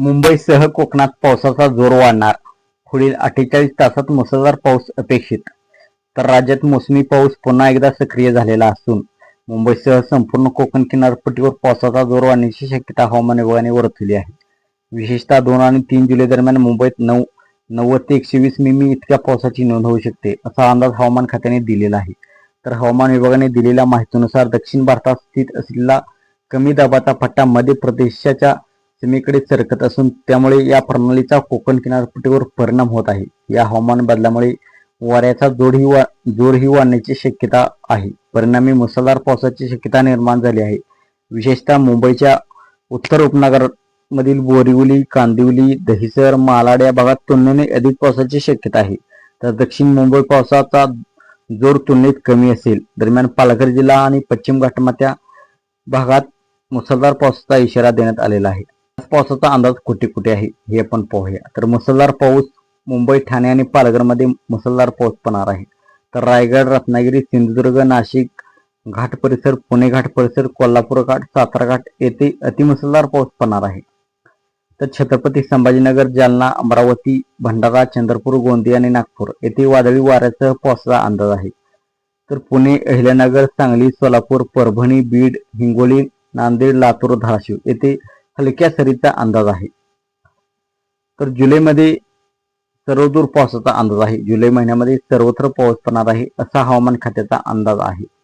मुंबईसह कोकणात पावसाचा जोर वाढणार. पुढील अठ्ठेचाळीस तासात मुसळधार पाऊस अपेक्षित. तर राज्यात मोसमी पाऊस पुन्हा एकदा सक्रिय झालेला असून मुंबईसह संपूर्ण कोकण किनारपट्टीवर पावसाचा जोर वाढण्याची शक्यता हवामान विभागाने वर्तवली आहे. विशेषतः दोन आणि तीन जुलै दरम्यान मुंबईत नऊ नव्वद ते एकशे वीस मिमी इतक्या पावसाची नोंद होऊ शकते असा अंदाज हवामान खात्याने दिलेला आहे. तर हवामान विभागाने दिलेल्या माहितीनुसार दक्षिण भारतात स्थित असलेला कमी दाबाचा पट्टा मध्य प्रदेशाच्या सीमेकडे सरकत असून त्यामुळे या प्रणालीचा कोकण किनारपट्टीवर परिणाम होत आहे. या हवामान बदलामुळे वाऱ्याचा जोरही वा जोरही वाढण्याची शक्यता आहे. परिणामी मुसळधार पावसाची शक्यता निर्माण झाली आहे. विशेषतः मुंबईच्या उत्तर उपनगरमधील बोरिवली कांदिवली दहिसर मालाड या भागात तुलनेने अधिक पावसाची शक्यता आहे. तर दक्षिण मुंबई पावसाचा जोर तुलनेत कमी असेल. दरम्यान पालघर जिल्हा आणि पश्चिम घाटमात्या भागात मुसळधार पावसाचा इशारा देण्यात आलेला आहे. पावसाचा अंदाज कुठे कुठे आहे हे आपण पाहूया. तर मुसळधार पाऊस मुंबई ठाणे आणि पालघरमध्ये मुसळधार पाऊस पडणार आहे. तर रायगड रत्नागिरी सिंधुदुर्ग नाशिक घाट परिसर पुणे घाट परिसर कोल्हापूर घाट सातारा घाट येथे अतिमुसळधार पाऊस पडणार आहे. तर छत्रपती संभाजीनगर जालना अमरावती भंडारा चंद्रपूर गोंदिया आणि नागपूर येथे वादळी वाऱ्यासह पावसाचा अंदाज आहे. तर पुणे अहिल्यानगर सांगली सोलापूर परभणी बीड हिंगोली नांदेड लातूर धाराशिव येथे हलक्या सरीचा अंदाज आहे. तर जुलैमध्ये सर्वदूर पावसाचा अंदाज आहे. जुलै महिन्यामध्ये सर्वत्र पाऊस पडणार आहे असा हवामान खात्याचा अंदाज आहे.